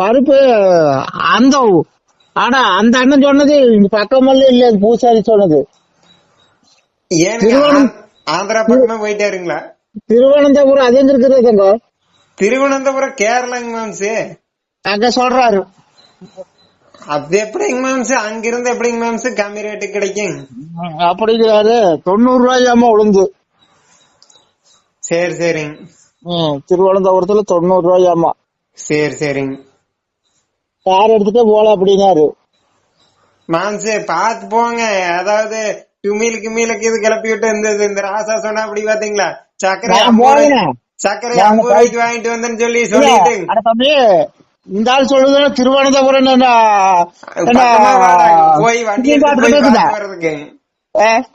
பருப்பு அந்த ஆனா அந்த அண்ணன் சொன்னது இங்க பக்கமெல்லாம் இல்ல பூசாரி சொன்னது. திருவனம்- ஆந்திரா பக்கமே போயிட்டாருங்களா? திருவனந்தபுரம் அது எங்க இருக்கிறதுங்க திருவனந்தபுரம் கேரளாங்க மாம்சு. அங்க சொல்றாரு. அது எப்படிங்க மாம்சு? அங்கிருந்து எப்படிங்க மாம்சு? கம்மி ரேட்டு கிடைக்கும். அப்படிங்கிறாரு. தொண்ணூறு ரூபாயாம உளுந்து சரி சரிங்க. திருவனந்தபுரத்துல தொண்ணூறு ரூபாயாமா. சரி சரிங்க. கார் எடுத்துட்டே போல அப்படின்னாரு. மாம்சு பாத்து போங்க. அதாவது குமிழ் கிமிலுக்கு இது கிளப்பி விட்டு இருந்தது இந்த ராசா சொன்னா அப்படி பாத்தீங்களா? சக்கரை. சக்கரை ஐம்பது ரூபாய்க்கு வாங்கிட்டு வந்தேன்னு சொல்லி சொல்லிட்டு. இந்த ஆள் சொல்லுது திருவனந்தபுரம். போய் வண்டி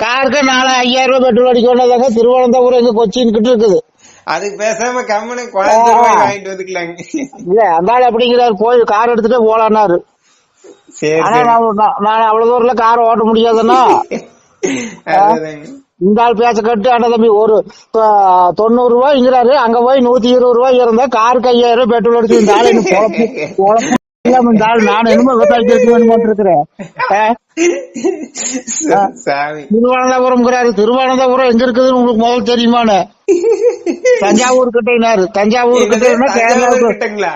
காருக்கு நாலு ஐயாயிரம் ரூபாய் பெட்ரோல் அடிக்க வேண்டியதாங்க திருவனந்தபுரம் எங்க கொச்சின் கிட்ட இருக்குது. அதுக்கு பேசாம கம்முனு கோயம்புத்தூர் போய் வாங்கிட்டு வந்துக்கலாங்க. இல்ல அந்த ஆள் அப்படிங்கிறாரு போய் கார் எடுத்துட்டே போலான்னாரு. ஆனா நான் அவ்வளவு தூரத்துல கார் ஓட்ட முடியாதுன்னா. இந்த ஆள் பேச்ச கட்டு ஆனா தம்பி ஒரு தொண்ணூறு ரூபாய்ங்கிறாரு அங்க போய் நூத்தி இருபது ரூபாய் இருந்தா காருக்கு ஐயாயிரம் ரூபாய் பெட்ரோல் அடிச்சு இந்த ஆள் எனக்கு பொழப்பு பொழப்பு இல்லாம இந்த ஆள் நான் என்னமோ விவசாயத்தை எடுத்து வேணுமான்னு இருக்கிறேன் திருவனந்தபுரம்ங்கிறாரு. திருவனந்தபுரம் எங்க இருக்குதுன்னு உங்களுக்கு முதல்ல தெரியுமான்னு தஞ்சாவூர் கிட்டனாரு தஞ்சாவூர் என்னது? கிட்ட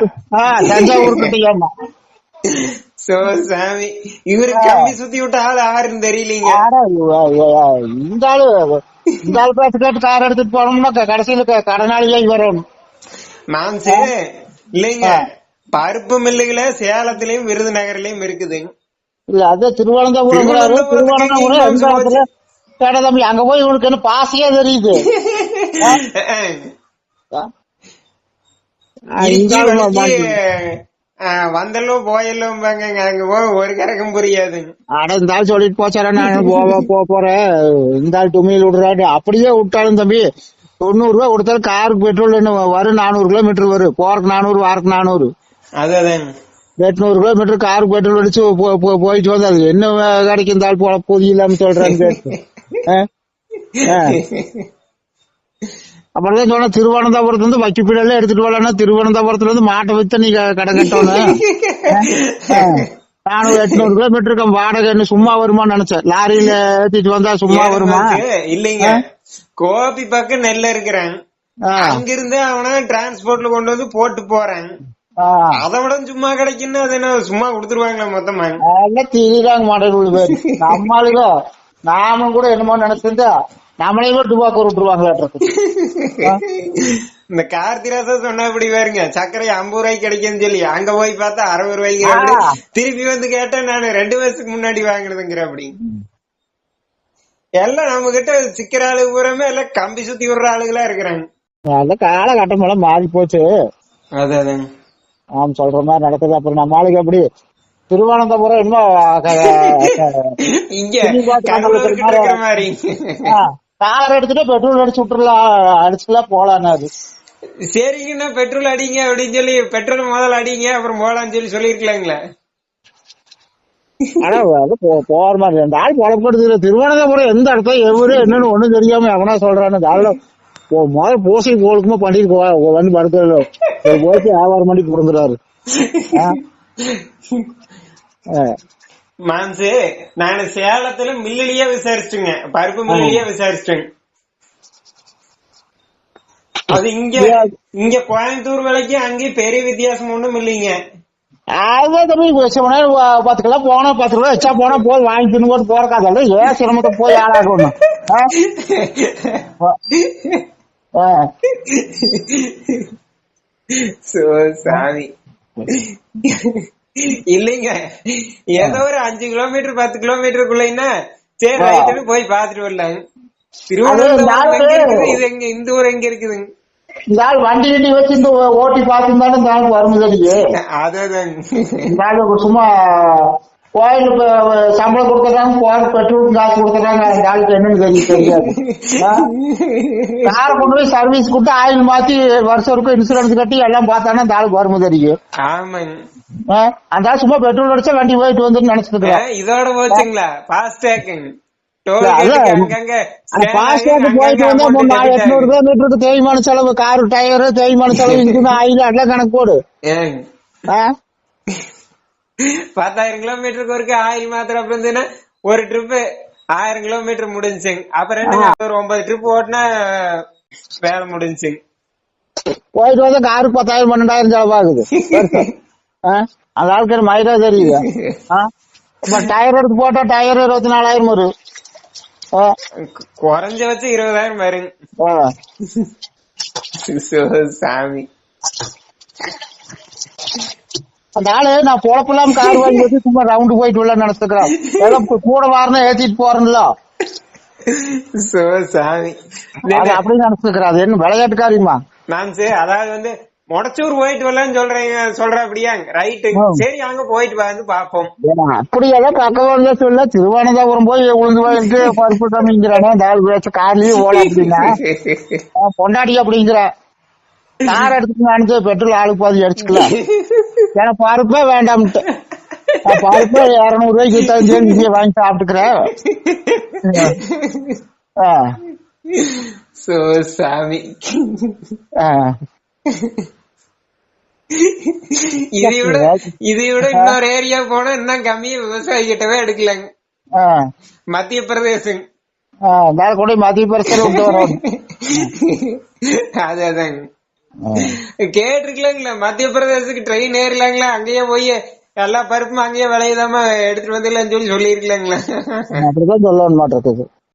தஞ்சாவூர் கிட்டையாமா சோ சாமி இவரு கம்பி சுத்தி விட்ட ஆள் யாருன்னு தெரியலீங்க. இந்த ஆளு இந்த ஆள் கேட்டு கார் எடுத்துட்டு போனோம்னா கடைசியில கடனாளியா வரணும் மாம்சு இல்லைங்க. பருப்பு மில்லுகள சேலத்திலயும் விருதுநகர்லயும் இருக்குது. இல்ல அது திருவனந்தபுரம் இடத்துல? கேட்ட தம்பி அங்க போய் இவனுக்கு என்ன பாசியே தெரியுது. போயல்லோ பாங்க அங்க போக ஒரு கரகம் புரியாதுங்க அட இந்த ஆள் சொல்லிட்டு போச்சாரா நான் போவ போ போறேன். இந்த ஆள் துணியில் விடுறாரு. அப்படியே விட்டாலும் தம்பி தொண்ணூறு ரூபாய் கொடுத்தாலும் காருக்கு பெட்ரோல் என்ன வரும்? நானூறு கிலோமீட்டர் வரும். போறதுக்கு நானூறு வாரக்கு நானூறு. அதுதாங்க எட்நூறு கிலோமீட்டர் காருக்கு பெட்ரோல் அடிச்சு போயிட்டு வந்து அது என்ன கிடைக்கும் இந்த ஆள் போல பொதி இல்லாம? ஆ. அப்புறம் சொன்ன திருவனந்தபுரத்துல இருந்து வக்கிப்பீடெல்லாம் எடுத்துட்டு வரலாம் திருவனந்தபுரத்துல இருந்து மாட்டை வித்து நீ க- கடன் கட்டணும் ஆ. நானூறு எட்நூறு கிலோமீட்டருக்கு வாடகை என்ன சும்மா வருமான்னு நினைச்சேன் லாரியில ஏத்திட்டு வந்தா சும்மா வருமா இல்லைங்க கோபி பக்கம் நெல்ல இருக்கிறான். அங்கிருந்து அவன டிரான்ஸ்போர்ட்ல கொண்டு வந்து போட்டு போறான். அதை விட சும்மா கிடைக்குன்னு அது என்ன சும்மா கொடுத்துருவாங்களா மொத்தமா? எல்லாம் திரிறாங்க மாட்டேன் பேர் நம்மளுக்கு நாம கூட என்னமோ நினைச்சிருந்தா நம்மளையும் கூட டுபாக்கு விட்டுருவாங்களாட்டு இந்த கார்த்திராசா சொன்ன இப்படி பாருங்க சர்க்கரை ஐம்பது ரூபாய்க்கு கிடைக்குன்னு சொல்லி அங்க போய் பார்த்தா அறுபது ரூபாய்க்கு. திருப்பி வந்து கேட்டா நான் ரெண்டு வருஷத்துக்கு முன்னாடி வாங்கினதுங்கிற அப்படி. எல்லாம் நம்ம கிட்ட சிக்கிற ஆளுங்க பூராமே எல்லாம் கம்பி சுத்தி விடுற ஆளுகளா இருக்கிறாங்க. அந்த காலகட்டம் எல்லாம் மாறி போச்சு. அது அதாங்க ஆம் சொல்ற மாதிரி நடக்குது. அப்புறம் நம்ம ஆளுக்கு அப்படி திருவனந்தபுரம் இன்னும் கார் எடுத்துட்டு பெட்ரோல் அடிச்சு விட்டுறலாம் அடிச்சுக்கலாம் போலாம் அது. சரிங்கண்ணா பெட்ரோல் அடிங்க அப்படின்னு சொல்லி பெட்ரோல் முதல்ல அடிங்க அப்புறம் போலாம்னு சொல்லி சொல்லிருக்கலாங்களே ஆனா அது போற மாதிரி அந்த ஆள் புலப்படுது திருவனந்தபுரம் எந்த இடத்துல எவரு என்னன்னு ஒண்ணும் தெரியாம எவனா சொல்றான்னு முதல்ல பூசை போலுக்குமா பண்ணிட்டு போ வந்து படுக்கிறது போயிட்டு வியாபாரம் பண்ணி கொடுக்குறாரு மாம்சு நான் சேலத்துல மில்லுலயே விசாரிச்சுங்க பருப்பு மில்லுலயே விசாரிச்சிட்டேங்க. அது இங்க இங்க கோயம்புத்தூர் விலைக்கு அங்கேயும் பெரிய வித்தியாசம் ஒண்ணும் இல்லைங்க. அதுதான் தம்பி பத்து கிலோ போனா பத்து கிலோ எச்சா போனா போய் வாங்கி தின்னு போட்டு போறக்காத ஏன் சிரமத்தை போய் ஆளாகணும் சாமி இல்லைங்க. ஏதோ ஒரு அஞ்சு கிலோமீட்டர் பத்து கிலோமீட்டருக்குள்ளன்னா சரி ரைட்டுன்னு போய் பாத்துட்டு வரலாங்க இருக்குது. இது எங்க இந்த ஊர் எங்க இருக்குதுங்க இந்த ஆள் வண்டி கிண்டி வச்சு இந்த ஓட்டி பார்த்துருந்தாலும் இந்த ஆள் வரும்போது அதான் இந்த ஆளு சும்மா கோயில் சம்பளம் கொடுக்கறாங்க போற பெட்ரோல் காசு கொடுக்கறாங்க அந்த ஆளுக்கு என்னன்னு தெரியும் தெரியாது? காரை கொண்டு போய் சர்வீஸ் கொடுத்து ஆயில் மாத்தி வருஷம் இருக்கும் இன்சூரன்ஸ் கட்டி எல்லாம் பார்த்தானா அந்த ஆளுக்கு வரும்போது தெரியும் ஆமாங்க ஆ? அந்த ஆள் சும்மா பெட்ரோல் அடிச்சா வண்டி போயிட்டு வந்து நினைச்சிட்டு இருக்கான் இதோட போச்சுங்களா ஃபாஸ்டேக்குங்க டோல் இல்ல, கேட்டுக்கு அதான். அங்கங்க அந்த scan பாஸ்டேக் ஆகி போயிட்டு அங்கங்க வந்தா amount முன்ன debit எட்நூறு ஆகுது. கிலோமீட்டருக்கு தேய்மான செலவு கார் டயர் தேய்மான செலவு இன்ஜின் ஆயில் எல்லாம் கணக்கு போடு? பத்தாயிரம் கிலோமீட்டருக்கு ஒருக்க ஆயில் மாத்திரம் அப்படி இருந்ததுன்னா ஒரு ட்ரிப் ஆயிரம் கிலோமீட்டர் முடிஞ்சுங்க அப்புறம் என்னங்க ஒரு ஒன்பது ட்ரிப் ஓட்டினா வேலை முடிஞ்சுங்க போயிட்டு வந்து காருக்கு பத்தாயிரம் பன்னெண்டாயிரம் செலவாகுது? அந்த ஆளுக்கு மயிரா தெரியுது? டயர் எடுத்து போட்டா டயர் இருபத்தி நாலாயிரம் வரும் குறைஞ்ச வச்சு இருபதாயிரம் வருங்க சாமி. ஆளு நான் பொழப்பெல்லாம் கார் வாங்கி சும்மா ரவுண்டு போயிட்டு உள்ள நினைச்சுக்கிறான் கூட வாரணும் ஏத்திட்டு போறேன்ல. சாமி. அப்படி நினைச்சுக்கிறான் அது என்ன விளையாட்டுக்காரியுமா நான் சரி அதாவது வந்து முடச்சூர் போயிட்டு வரலாம்னு சொல்றீங்க சொல்ற அப்படியாங்க ரைட்டு. சரி அங்க போயிட்டு வந்து பாப்போம் அப்படியெல்லாம் பக்கவாங்க சொல்ல. திருவானந்தாபுரம் போய் உளுந்து வாங்கிட்டு பருப்பு கம்மிங்கிறானே அந்த ஆள் கார்லயே ஓட அப்படின்னா. ஆ, பொண்டாட்டி அப்படிங்கிற. கார் எடுத்துட்டு நினைச்சு பெட்ரோல் ஆளுக்கு பாதி அடிச்சுக்கலாம் ஏன்னா பருப்பே வேண்டாம்ட்டு. பருப்பே இருநூறு ரூபாய்க்கு வித்தாச்சு இங்கே வாங்கி சாப்பிட்டுக்கிறேன் சாமி ஆ. இதை விட இதை விட இன்னொரு ஏரியா போனா இன்னும் கம்மியா விவசாயி கிட்டவே எடுக்கலங்க. மத்திய பிரதேசம். மேல கூட வரும் அது அதாங்க. கேட்டிருக்கலாங்களா மத்திய பிரதேசத்துக்கு ட்ரெயின் ஏறலாங்களா அங்கேயே போய் எல்லா பருப்பும் அங்கேயே விளையுதாம எடுத்துட்டு வந்துடலாம்னு சொல்லி சொல்லிருக்கலாங்களா அப்படிதான் சொல்லணும் மாட்டிருக்குது